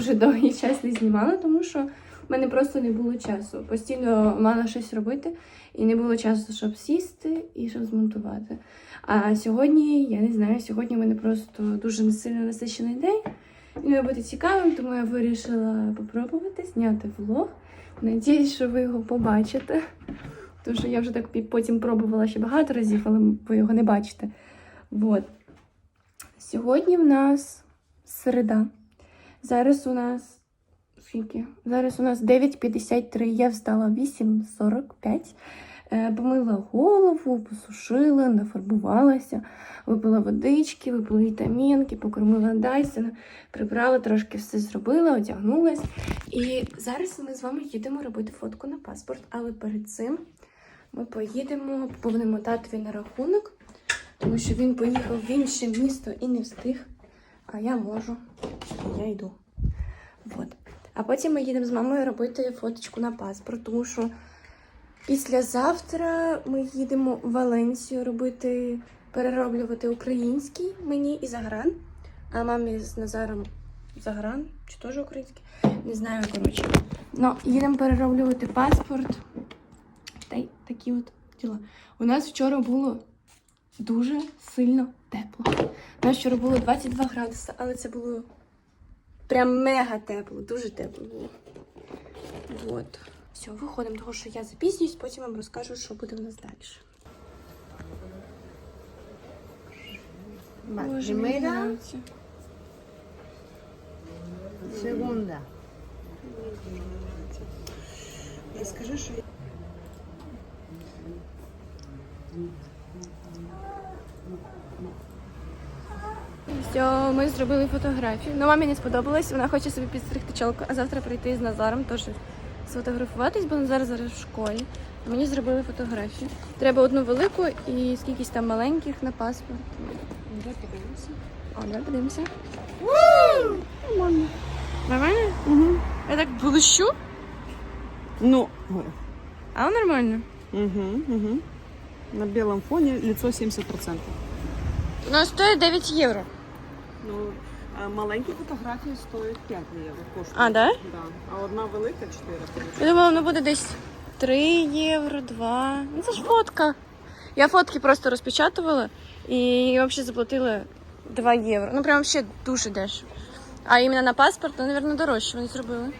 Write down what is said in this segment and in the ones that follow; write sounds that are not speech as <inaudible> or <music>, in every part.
Дуже-дуже довгий час не знімала, тому що в мене просто не було часу. Постійно мала щось робити, і не було часу, щоб сісти і щоб змонтувати. А сьогодні, я не знаю, сьогодні в мене просто дуже сильно насичений день. Він має бути цікавим, тому я вирішила попробувати зняти влог. Надіюсь, що ви його побачите. Тому що я вже так потім пробувала ще багато разів, але ви його не бачите. Вот. Сьогодні в нас середа. Зараз у нас скільки? Зараз у нас 9.53. Я встала 8.45. Е, помила голову, посушила, нафарбувалася, випила водички, випила вітамінки, покормила Дайсона, прибрала, трошки все зробила, одягнулась. І зараз ми з вами їдемо робити фотку на паспорт. Але перед цим ми поїдемо, поповнимо татові на рахунок тому що він поїхав в інше місто і не встиг. А я можу. Я йду. Вот. А потім ми їдемо з мамою робити фоточку на паспорт, тому що післязавтра ми їдемо в Валенсію робити, перероблювати український мені і загран. А мамі з Назаром загран, чи теж український? Не знаю, коротше. Ну, їдемо перероблювати паспорт. Та й такі от діла. У нас вчора було дуже сильно тепло. Нас вчора було 22 градуси, але це було прям мега тепло, дуже тепло було. Вот. Все, виходимо, того, що я запізнююсь, потім вам розкажу, що буде в нас далі. Боже, мені primera, нравиться. Розкажи, що я. Все, ми зробили фотографію. Ну, мамі не сподобалось, вона хоче собі підстригти чолку, а завтра прийти з Назаром теж сфотографуватись, бо Назар зараз в школі. Мені зробили фотографію. Треба одну велику і скількись там маленьких на паспорт. Давай подивимося. О, давай подивимося. Нормально. Нормально? Угу. Я так блищу, Ну, але нормально. угу, угу. На белом фоне лицо 70%. Ну, стоїть 9 євро. Ну, а маленькі фотографії стоять 5 євро. Коштують. А, да? Да. А одна велика 4. Я думала, воно буде десь 3 євро, 2. Ну це ж фотка. Я фотки просто розпечатувала і взагалі заплатила 2 євро. Ну прям ще дуже дешево. А іменно на паспорт, ну, мабуть, дорожче вони зробили.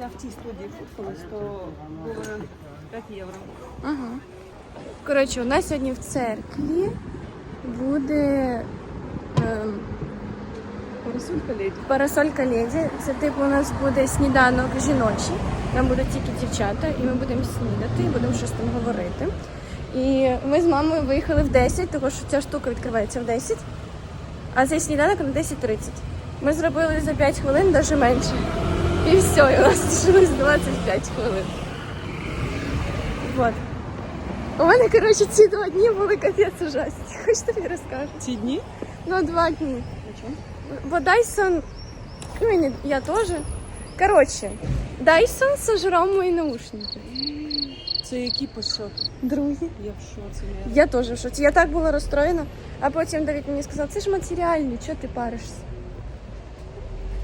Я в тій студії фоткалась, то було 5 євро. Угу. Коротше, у нас сьогодні в церкві буде Парасолька леді. парасолька леді. Це типу у нас буде сніданок жіночий. Там будуть тільки дівчата, і ми будемо снідати, і будемо щось там говорити. І ми з мамою виїхали в 10, тому що ця штука відкривається в 10, а цей сніданок на 10.30. Ми зробили за 5 хвилин, навіть менше. І все, і у нас лишилось 25 хвилин. Вот. У мене, коротше, ці два дні були капець ужасні. <laughs> Хоч тобі розкажу. Ці дні? Ну, два дні. А чому? Бо Dyson, ну и не- я тоже. Короче, Dyson сожрал мої наушники. Це які по счету? Другі. Я в шоці. Я... Я теж в шоці. Я так була розстроєна. А потім Давід мені сказав, це ж матеріальні, чого ти паришся?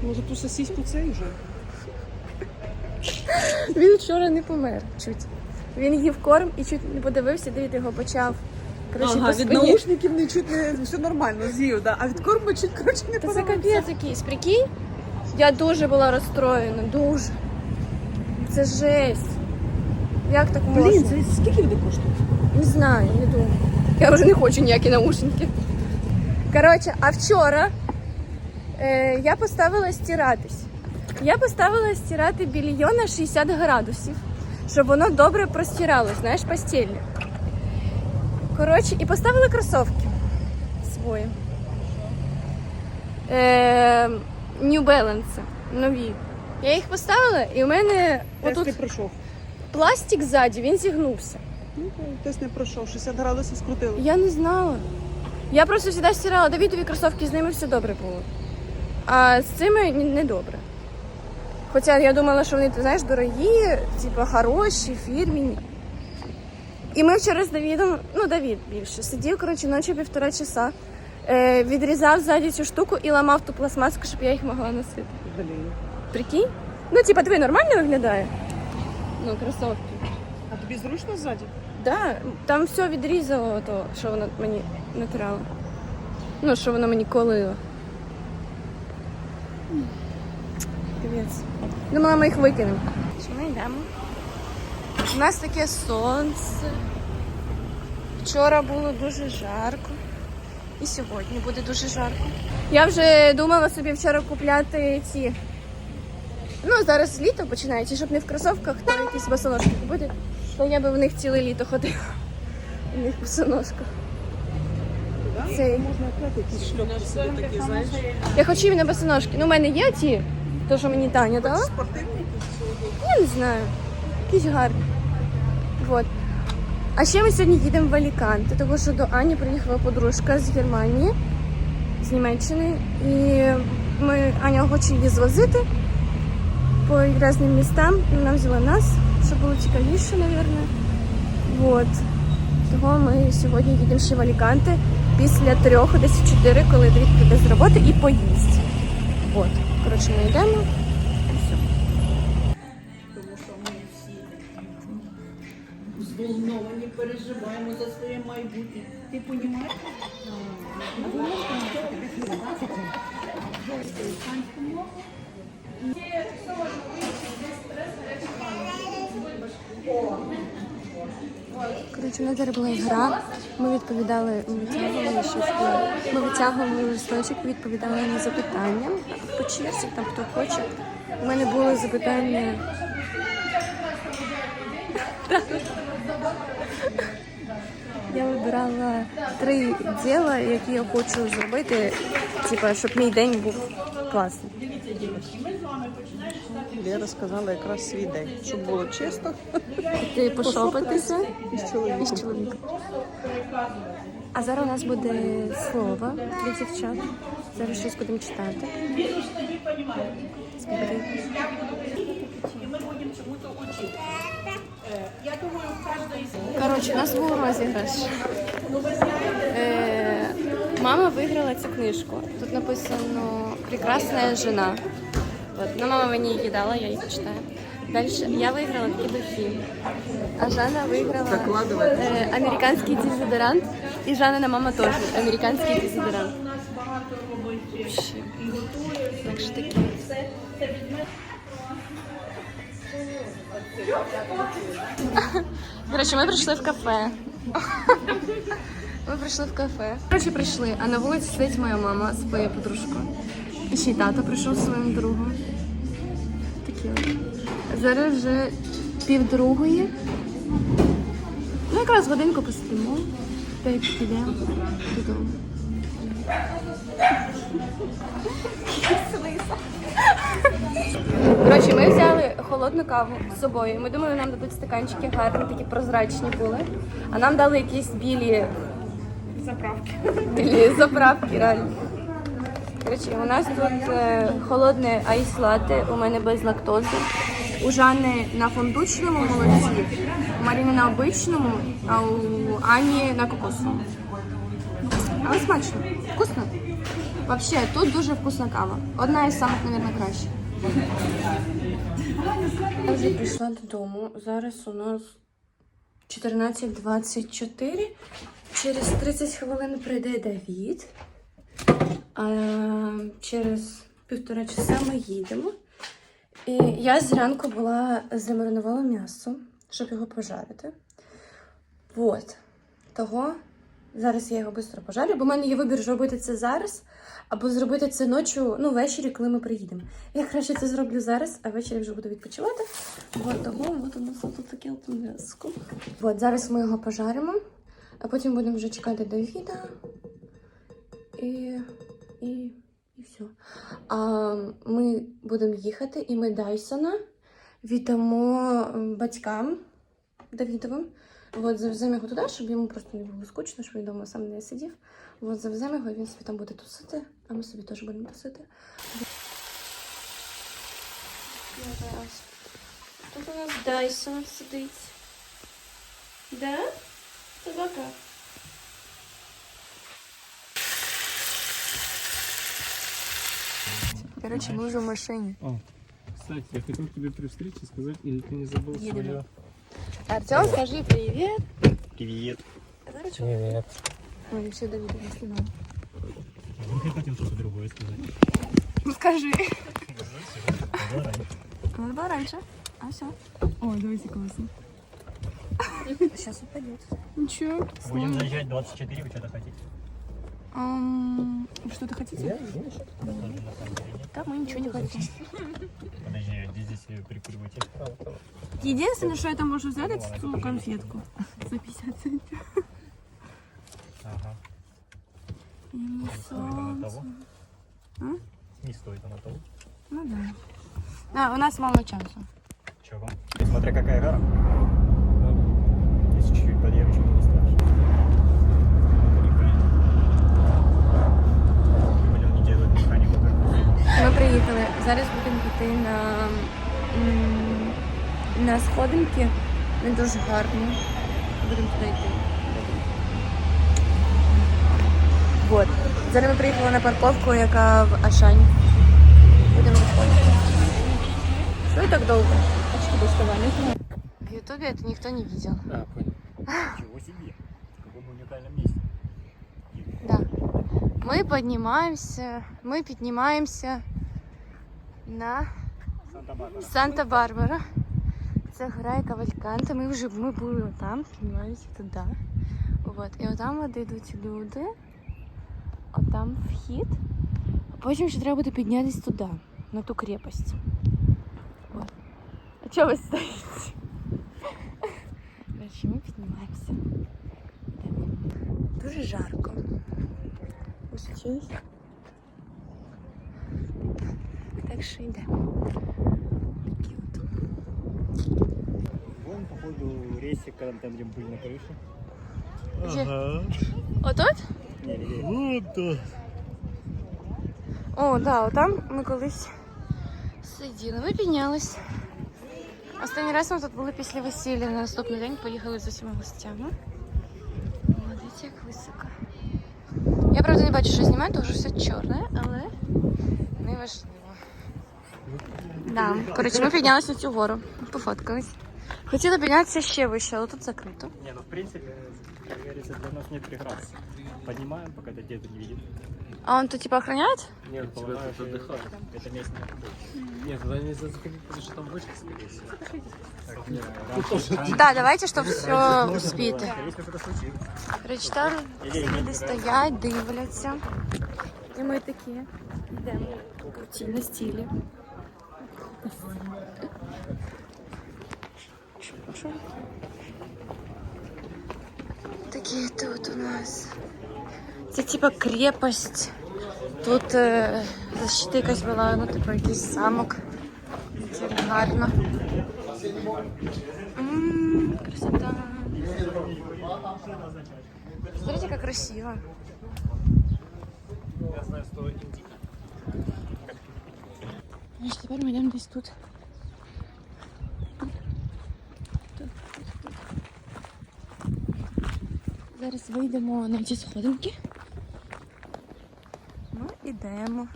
Може ту сосиську цей вже? Він вчора не помер чуть. Він їв корм і чуть не подивився, Давід його почав. Коротше, ага, по від спині. наушників не чуть не все нормально з'їв, да? а від корму чуть коротше не Та це подобається. капець якийсь, прикинь? Я дуже була розстроєна, дуже. Це жесть. Як так можна? Блін, це скільки вони коштують? Не знаю, не думаю. Я вже не хочу ніякі наушники. Коротше, а вчора е, я поставила стиратись. Я поставила стирати більйон на 60 градусів, щоб воно добре простиралось, знаєш, постільне. Коротше, і поставила кросовки свої. Е, New Balance, нові. Я їх поставила, і у мене Тест отут не пройшов. пластик ззаді, він зігнувся. Ну, тест не пройшов, 60 градусів скрутили. Я не знала. Я просто завжди стирала Давідові кросовки, з ними все добре було. А з цими не добре. Хоча я думала, що вони, ти знаєш, дорогі, типу, хороші, фірміні. І ми вчора з Давідом, ну Давід більше, сидів, коротше, ночі півтора часа, е, відрізав ззаді цю штуку і ламав ту пластмаску, щоб я їх могла носити. Блін. Прикинь? Ну, типа, диви, нормально виглядає? Ну, кросовки. А тобі зручно ззаді? Да, там все відрізало то, що воно мені натирало. Ну, що воно мені колило. Капець. Думала, ми їх викинемо. Що ми йдемо? У нас таке сонце. Вчора було дуже жарко. І сьогодні буде дуже жарко. Я вже думала собі вчора купляти ці. Ну, зараз літо починається, щоб не в кросовках, то якісь босоножки купити. То я би в них ціле літо ходила. У них босоножка. Цей. Можна якісь шльопки собі такі, знаєш. Я хочу іменно босоножки. Ну, у мене є ті, то, що мені Таня дала. Спортивні якісь. Я не знаю. Якісь гарні. Вот. А ще ми сьогодні їдемо в Аліканте, тому що до Ані приїхала подружка з Германії, з Німеччини. І ми, Аня хоче її звозити по різним містам. І Вона взяла нас, щоб було цікавіше, мабуть. Вот. Того ми сьогодні їдемо ще в Аліканте після трьох, десь чотири, коли Давід прийде з роботи і поїсть. Вот. Коротше, ми йдемо. І все. тому що ми всі взволновані, переживаємо за своє майбутнє. Ти розумієш? Коротше, у нас зараз була гра. Ми відповідали, ми витягували щось. Ми витягували листочок, відповідали на запитання черзі, там хто хоче. У мене були запитання. Я вибирала три діла, які я хочу зробити, типа, щоб мій день був класний. Лера сказала якраз свій день, щоб було чисто Ти пошопитися. із чоловіком. із чоловіком. А зараз у нас буде слово для дівчат. Зараз щось будемо читати. Коротше, у нас був розіграш. Е, мама виграла цю книжку. Тут написано Прекрасна жена. От, ну, мама мені її дала, я її почитаю. Далі я виграла такі духи. А Жанна виграла е, американський дезодорант. І Жанна мама теж американський дезодорант. Вообще. Так що таке. Коротше, ми прийшли в кафе. Ми прийшли в кафе. Коротше, прийшли, а на вулиці сидить моя мама з своєю подружкою. І ще й тато прийшов зі своїм другом. Такі от. Зараз вже півдругої. Ну, якраз годинку посидимо, та й підемо додому. Коротше, ми взяли холодну каву з собою. Ми думали, нам дадуть стаканчики гарні, такі прозрачні були. А нам дали якісь білі заправки. Білі заправки, реально. Коротше, у нас тут е, холодне айс латте, у мене без лактози. У Жанни на фундучному молоці, у Маріни на обичному, а у Ані на кокосовому. Але смачно, вкусно. Взагалі, тут дуже вкусна кава. Одна із самих, мабуть, кращих. Я вже прийшла додому. Зараз у нас 14.24. Через 30 хвилин прийде Давід. А через півтора часа ми їдемо. І я зранку була замаринувала м'ясо, щоб його пожарити. Вот. Того Зараз я його швидко пожарю, бо в мене є вибір зробити це зараз або зробити це ночі, ну, ввечері, коли ми приїдемо. Я краще це зроблю зараз, а ввечері вже буду відпочивати. От того, от у нас тут таке м'яско. От зараз ми його пожаримо, а потім будемо вже чекати Давіда. І, і, і все. А ми будемо їхати, і ми Дайсона віддамо батькам Давідовим. От завеземо його туди, щоб йому просто не було скучно, щоб він вдома сам не сидів. От завеземо його, і він собі там буде тусити, а ми собі теж будемо тусити. Тут у нас Дайсон сидить. Да? Собака. Короче, мы уже в машине. О, кстати, я хотел тебе при встрече сказать, или ты не забыл Едем. свое... Артем, скажи привет. Привет. Привет. Ой, все, Давид, я снимаю. Я хотел что-то другое сказать. Ну скажи. Надо было раньше. А все. О, давайте классно. Сейчас упадет. Ничего. Будем заезжать 24, вы что-то хотите? Что-то хотите? Да, мы ничего не хотим. Подожди, а где здесь э, прикуриватель? Единственное, что я там могу взять, это ту конфетку. За 50 центов. Ага. И Не стоит она того? А? Не стоит она того. Ну да. А, у нас мало часу. Чего? Смотря какая гора. Если чуть-чуть подъем, чуть не страшно. Механику. Ми приїхали. Зараз будемо йти на, на сходинки. Не дуже гарно. Будемо туди йти. Вот. Зараз ми приїхали на парковку, яка в Ашані. Будемо виходити. Що і так довго? Очки доставали. В Ютубе это никто не видел. А, понял. Ничего себе. В каком уникальном месте. Да. Мы поднимаемся, мы піднімаємося на Санта-Барбара. Санта-Барбара. Це гора Кавальканта. Ми вже ми були там, піднімалися туди. От. І отам от йдуть люди. Отам вхід. А потім ще треба буде піднятися туди, на ту крепость. От. А чого ви стоїте? Короче, ми піднімаємося. Йдемо. Дуже жарко. Ось чись. Так що йдемо. Вон, походу, рейсик, когда там, где мы были на крыше. Где? Ага. Отут? Не-не-не. Вот тут. О, да, отам ми колись сиділи. Ми піднялись. Останній раз ми тут були після весілля. На наступний день поїхали з усіма гостями. О, дивіться, як високо. Я правда не бачу, що знімаю, тому що все чорне, але не важливо. Да. Коротше, ми піднялися на цю гору, пофоткались. Хотіла піднятися ще вище, але тут закрито. Не, ну в принципе, как говорится, для нас нет преград. Поднимаем, пока это где-то не видит. А он тут типа охраняет? Нет, тебя Полагаю, тут что отдыхают. Это место не рабочее. Нет, туда нельзя заходить, потому что там вышка, скорее всего. Так, нет, раньше- Да, давайте, щоб все успіти. Если что-то случится. Коротше, там люди стоять, дивляться. І ми такі йдемо круті на стілі. Що? Такі тут у нас. Це типа крепость. Тут е, защита якась була, ну типу якийсь замок. Це гарно. М, Красота. Смотрите, как красиво. Я знаю, что индики. Значит, теперь мы идем десь тут. Зараз вийдемо на ці сходинки. Ну, ідемо.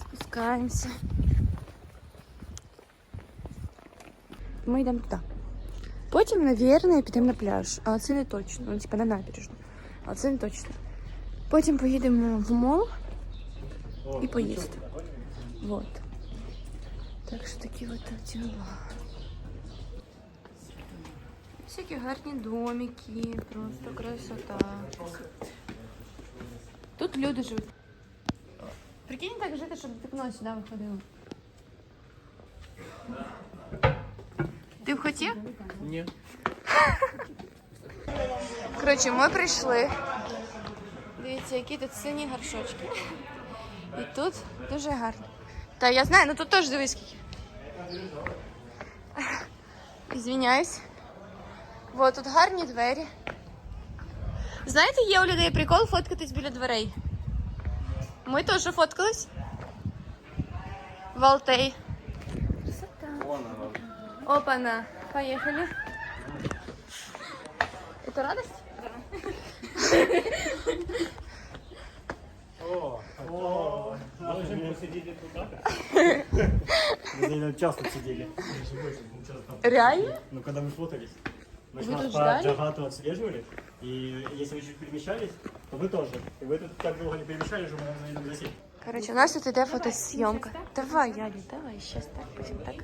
Спускаємося. Ми йдемо туди. Потім, навірно, підемо на пляж. Але це не точно. Ну, типа на набережну. Але це не точно. Потім поїдемо в мол і поїсти. Вот. Так що такі от діла. Всякі гарні домики, просто красота. Тут люди живуть. Прикинь так жити, щоб вікно сюди виходило. Ти б хотів? Ні. Коротше, ми прийшли. Дивіться, які тут сині горшочки. І тут дуже гарно. Та я знаю, ну тут теж дивись скільки. Звіняюсь. Вот тут гарні двері. Знаєте, є у людей прикол фоткатись біля дверей. Ми теж фоткались. Валтей. Красота. Опана. Поехали. Это радость? Мы за ним <laughs> часто сидели. Реально? Ну, когда мы фотались. Мы Вы же тут по ждали? Джагату отслеживали. И если вы чуть перемещались, то вы тоже. И вы тут так долго не перемещались, что мы вам за ним засели. Коротше, у нас тут іде фотосйомка. Давай, Яні, давай, щас так, потім так.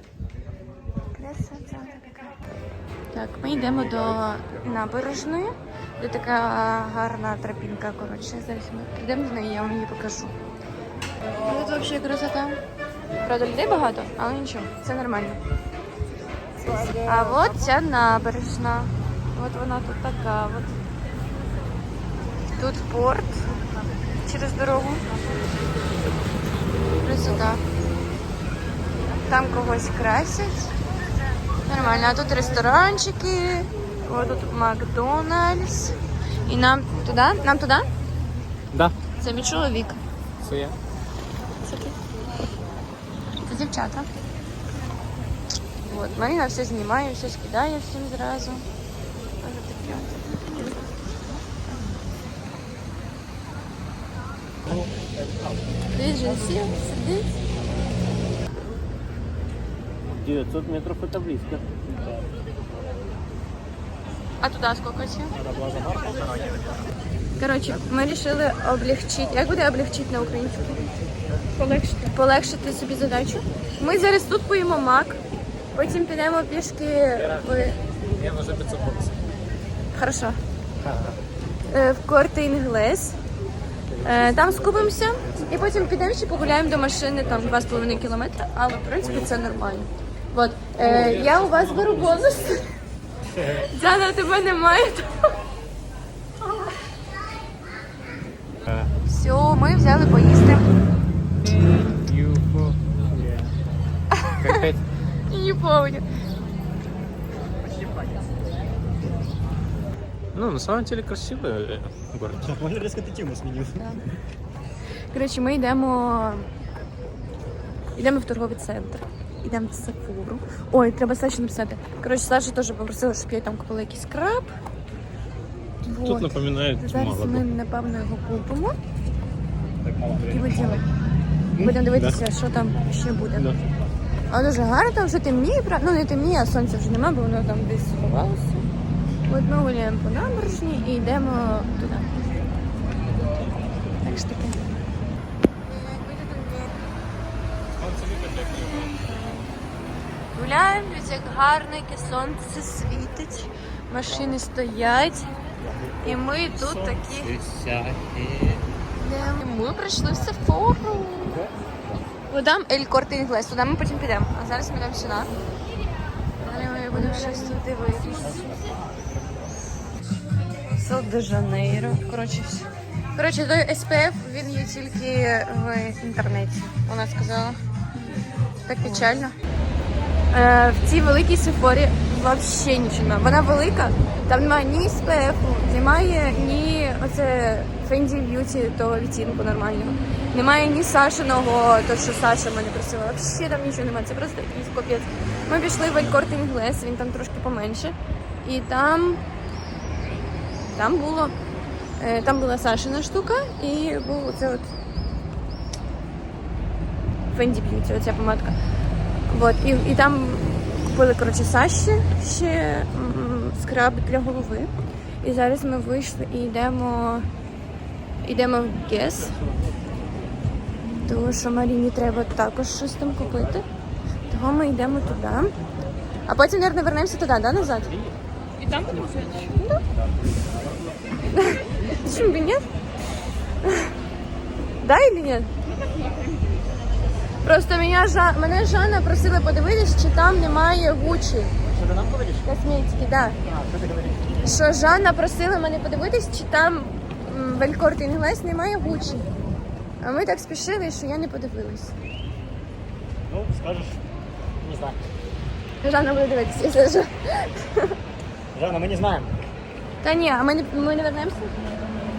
Красота така. Так, ми йдемо до набережної, де така гарна тропінка, коротше. Зараз ми прийдемо до неї, я вам її покажу. Тут взагалі красота. Правда, людей багато, але нічого, це нормально. А от ця набережна. От вона тут така. От. Тут порт через дорогу. Красота. Там когось красять. Нормально. А тут ресторанчики. Ось тут Макдональдс. І нам туди? Нам туди? Да. Це мій чоловік. Це я. Це ти. Це дівчата. От, Маріна все знімає, все скидає всім зразу. Ось таке от. Дивись, сидить. 900 метров это близко. А туди скільки ще? Коротше, ми вирішили облегчити. Як буде облегчити на українську? Полегшити. Полегшити собі задачу. Ми зараз тут поїмо мак, потім підемо пішки в. Я вже 500 баксів. Хорошо. Е, В корти інглес. Е, Там скупимося і потім підемо ще погуляємо до машини там 2,5 кілометри, але в принципі це нормально. От. Е, я у вас беру бонус. <laughs> Діана, тебе немає. Все, ми взяли поїсти помню. Ну, на самом деле красивый э, город. Можно резко ты тему сменил. Коротше, ми йдемо. Йдемо в торговий центр. Йдемо в Сакуру. Ой, треба Саші написати. Коротше, Саша теж попросила, щоб я там купила якийсь краб. Тут Вот. напоминает Зараз Малабу. ми, напевно, його купимо. Так мало І времени. будемо. Будемо дивитися, що там ще буде. Да. А дуже гарно, там вже темніє, ну не темніє, а сонця вже немає, бо воно там десь сховалося. От ми гуляємо по набережні і йдемо туди. Так що таке. Гуляємо, як гарно, яке сонце світить, машини стоять. І ми тут такі. Ми прийшли в Сефору. Там Ель Корте Інглес, туди ми потім підемо. А зараз ми йдемо сюди. Далі ми будемо щось тут дивитися. Сол де Жанейро. Коротше, все. Коротше, той SPF, він є тільки в інтернеті. Вона сказала. Так печально. Е, в цій великій сефорі взагалі нічого немає. Вона велика, там немає ні SPF, немає ні оце Fendi Beauty того відтінку нормального. Немає ні Сашиного, то що Саша мене просила. Взагалі там нічого немає. Це просто якийсь капець. Ми пішли в Алькорт Інглес, він там трошки поменше. І там. Там було. е, Там була Сашина штука і був оце от Fendi Beauty, оця помадка. Вот, і, і там купили, коротше, Саші ще скраб для голови. І зараз ми вийшли і йдемо, йдемо в Гес Тому що Маріні треба також щось там купити. Того ми йдемо туди. А потім, мабуть, вернемося туди, да, назад? І там будемо сидіти? Почему бы нет? Да или нет? Просто меня Жа... мене Жанна просила подивитись, чи там немає Гучі. Что ты нам говоришь? Косметики, да. А, что ты говоришь? Що Жанна просила мене подивитись, чи там м, в Елькорт Інглес немає Гучі. А ми так спішили, що я не подивилась. Ну, скажешь, не знаю. Жанна буде дивитися, якщо що. Жанна, мы не знаем. Та ні, а ми не, ми не вернемося?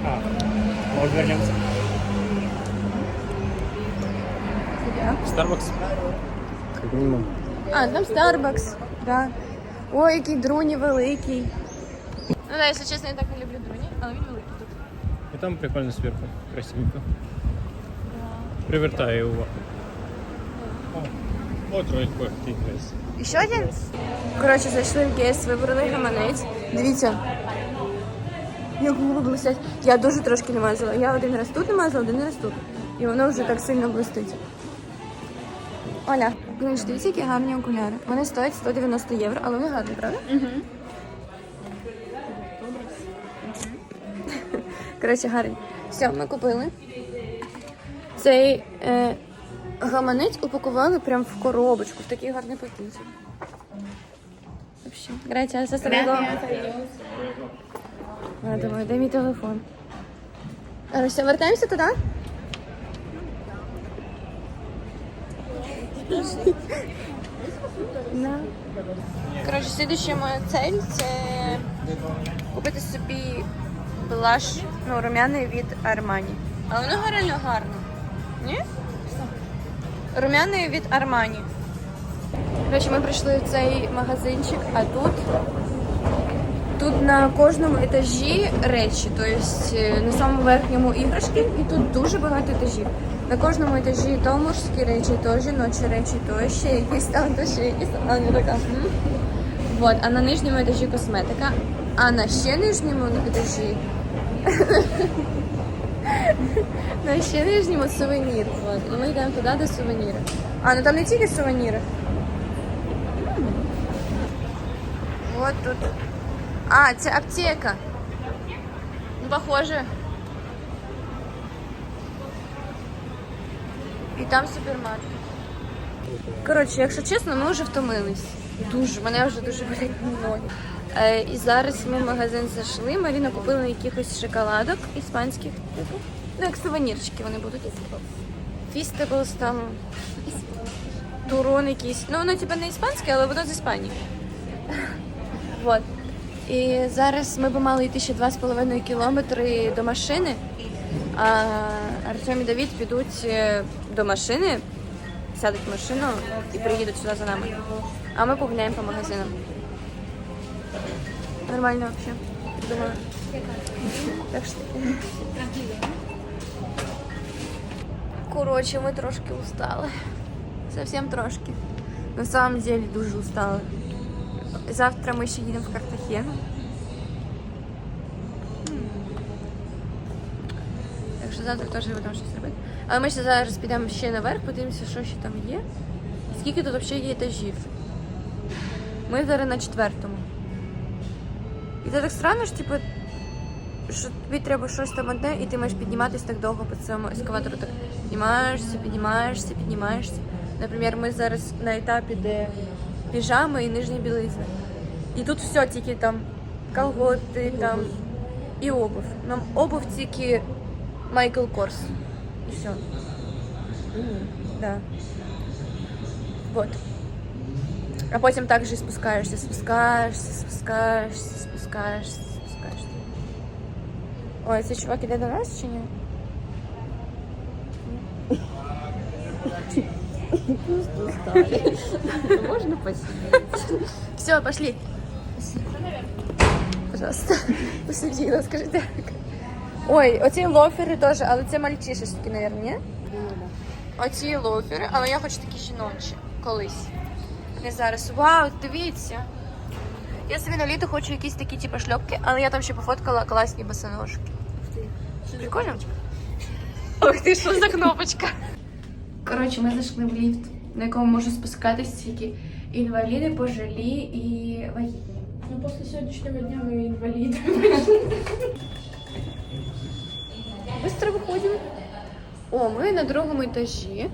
А, может вернемся. Starbucks. Как минимум. А, там Starbucks, да. Ой, який друні великий. Ну да, якщо чесно, я так не люблю друні, але він великий тут. И там прикольно сверху. Красивенько. Привертає увагу. О, От Court І ще один? Коротше, зайшли в кейс, вибрали гаманець. Дивіться. Як губи блистять. Я дуже трошки не мазала. Я один раз тут не мазала, один раз тут. І воно вже так сильно блистить. Оля, Гринч, дивіться, які гарні окуляри. Вони стоять 190 євро, але вони гарні, правда? Угу. Коротше, гарні. Все, ми купили. Цей е, гаманець упакували прям в коробочку, в такий гарний пакетик. Вообще. Gracias, hasta. Я думаю, де мій телефон? Все, вертаємося туди? Коротше, слідуща моя цель це купити собі блаш, ну, румяний від Armani. А воно реально гарно. Ні? Румяний від Armani. Коротше, ми прийшли в цей магазинчик, а тут Тут на кожному етажі речі, тобто на самому верхньому іграшки, і тут дуже багато етажів. На кожному етажі то мужські речі, то жіночі речі, то ще якісь там, то ще якісь там. А, не така. Вот, а на нижньому етажі косметика, а на ще нижньому етажі. <laughs> на ще нижньому сувенір. Вот. І ми йдемо туди, де сувеніри. А, ну там не тільки сувеніри. Вот тут. А, це аптека. Ну, похоже. І там супермаркет. Коротше, якщо чесно, ми вже втомились. Дуже, мене вже дуже болять ноги. Е, і зараз ми в магазин зайшли. Маріна купила якихось шоколадок іспанських типу. Ну, як сувенірчики вони будуть. Фістеблс там. Турон якийсь. Ну, воно типу не іспанське, але воно з Іспанії. Вот. І зараз ми б мали йти ще 2,5 кілометри до машини. А Артем і Давід підуть е, до машини, сядуть в машину і приїдуть сюди за нами. А ми погуляємо по магазинам. Нормально взагалі. Думаю. Так що. Коротше, ми трошки устали. Совсем трошки. На самом деле дуже устали. Завтра ми ще їдемо в Картахену. Так що завтра теж будемо щось робити. Але ми ще зараз підемо ще наверх, подивимося, що ще там є. Скільки тут взагалі є етажів. Ми зараз на четвертому. І це так странно, що типу, що тобі треба щось там одне, і ти маєш підніматися так довго по цьому ескаватору. Так піднімаєшся, піднімаєшся, піднімаєшся. Наприклад, ми зараз на етапі, де піжами і нижні білизни. І тут все тільки там колготи там і обув. Нам обув тільки Майкл Корс. І все. Да. Вот. А потім так же і спускаєшся, спускаєшся, спускаєшся, спускаєшся, спускаєшся. Ой, цей чувак іде до нас чи ні? Можно посидеть? Все, пошли. Пожалуйста. Посиділа, скажите. Ой, оці лофери теж, але це мальчишечки, мабуть, ні? Оці лофери, але я хочу такі жіночі. Колись. Не зараз. Вау, дивіться. Я собі на літо хочу якісь такі типу шльопки, але я там ще пофоткала класні босоножки. Прикольно? Ох ти, що за кнопочка? Коротше, ми зайшли в ліфт, на якому можуть спускатись тільки інваліди, пожилі і вагітні. Ну, после сегодняшнего дня мы инвалиды. Быстро виходимо. О, ми на другому етажі.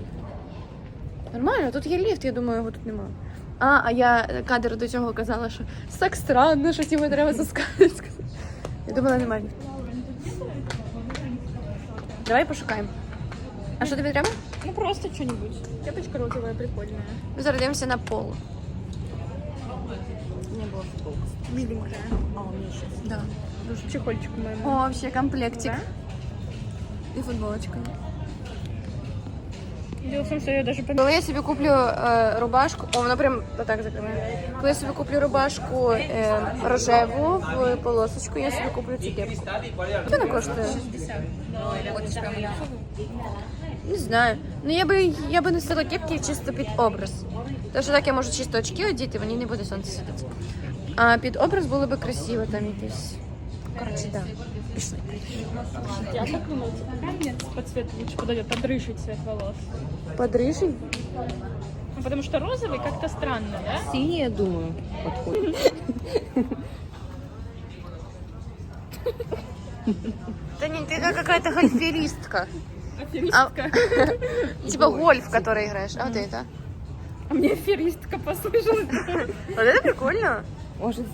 Нормально, тут є ліфт, я думаю, його тут немає. А, а я кадр до цього казала, що так странно, що йому треба заскати. <laughs> Я думала, немає. Давай пошукаємо. А що тобі треба? Ну просто что-нибудь. Кепочка розовая, прикольная. Ми зараз дивимося на пол. Не было футболки. Миленькая. А, у меня сейчас. Да. Чехольчик моему. О, вообще комплектик. І футболочка. Дело в том, что я даже Коли я собі куплю е, рубашку, о, вона прям отак закриває. Коли я собі куплю рубашку е, рожеву полосочку, я собі куплю цю кепку. Що вона? Не знаю. Ну я би я би носила кепки чисто під образ. Тому що так я можу чисто очки одіти, мені не буде сонце світити. А під образ було би красиво там якесь. Коротше, так. Пішли. Я так думала, какая мне по цвету лучше подойдет, под рыжий цвет волос. Подрижий? Ну, потому что розовый как-то странно, да? Синий, я думаю, подходит. Да не, ты как какая-то гольферистка. Аферистка. <laughs> Типа гольф, в который играешь. А вот это? А мне аферистка послышалась. Вот это прикольно. Может,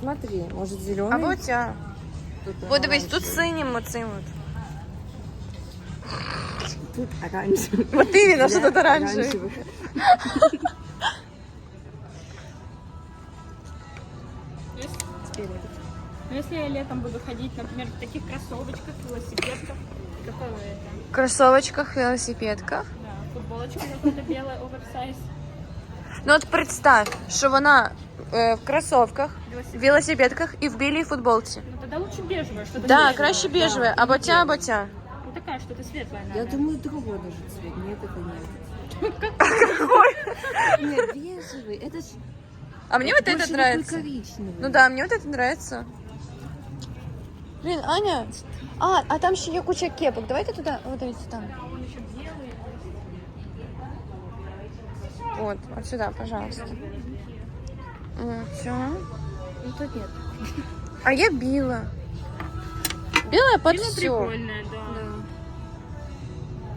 смотри, может А зеленый? вот ця. Вот дивись, тут синім оцим от. тут оранжевый. Вот именно, що тут оранжевий. Спереди. Ну, если я летом буду ходить, например, в таких кроссовочках, велосипедках, какого это? В кросовочках, велосипедках. Да, футболочка какая-то белая, оверсайз, Ну от представь, що вона е, в кросовках, велосипед. велосипедках і в білій футболці. Ну, тогда лучше бежевая, что-то Да, бежевое. краще біжеве, або ця, або ця. Ну, такая что-то светлая Я надо. думаю, другой даже цвет. Нет, это нет. <laughs> Какой? Нет, бежевый. Это ж А мені вот больше это такой нравится. коричневый. Ну да, мне вот это нравится. Блин, Аня, а, а там ще є куча кепок. Давайте туда, вот дивіться там. А он еще белый. Вот, вот сюда, пожалуйста. Вот, все. Ну, тут нет. А я біла. Білая под Белая все. прикольная, да.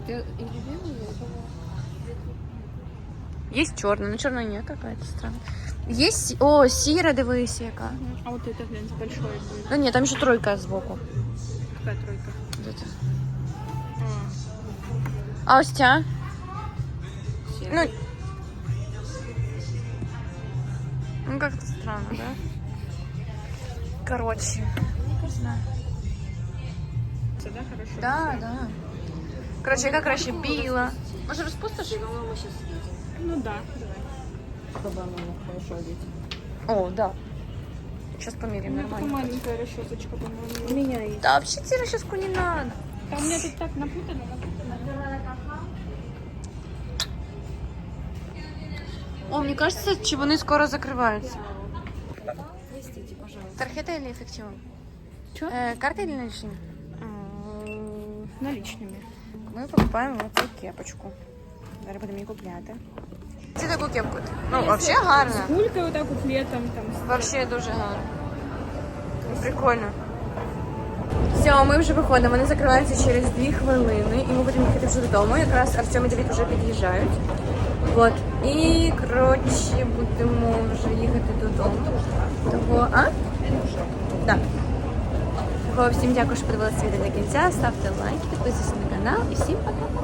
Ты или белый, или Есть черная, но черная нет какая-то странная. Есть, о, сіра, дивись, яка. Мгм. А вот это, глянь, большой будет. Ну ні, там ще тройка збоку. Какая тройка? Вот это. А, А ось ця? Ну, Ну как-то странно, да? Короче. это, да, хорошо? Да, да. Короче, яка краще біла. Може розпустиш? Ну да, давай. чтобы она хорошо одеть? О, да. Сейчас померяем У меня нормально. маленькая расчесочка, У по-моему. меня есть. Да, вообще тебе расческу не надо. А у меня тут так напутано, напутано. О, мне кажется, чи вони скоро закрываются. Простите, пожалуйста. Тархета или эффективом? Чё? Э, карта или наличными? М, Наличными. Ми покупаємо оцю кепочку. Зараз будемо її купляти. Це таку кепку. Ну, взагалі гарно. Кулька вот так вот летом там. Вообще дуже гарно. Прикольно. Все, ми вже виходимо. Вони закриваються через дві хвилини, і ми будемо їхати вже додому. Якраз Артем і Давід вже під'їжджають. От. І коротше будемо вже їхати додому. Того, а? Того всім дякую, що подивилися відео до кінця. Ставте лайки, підписуйтесь на канал і всім пока.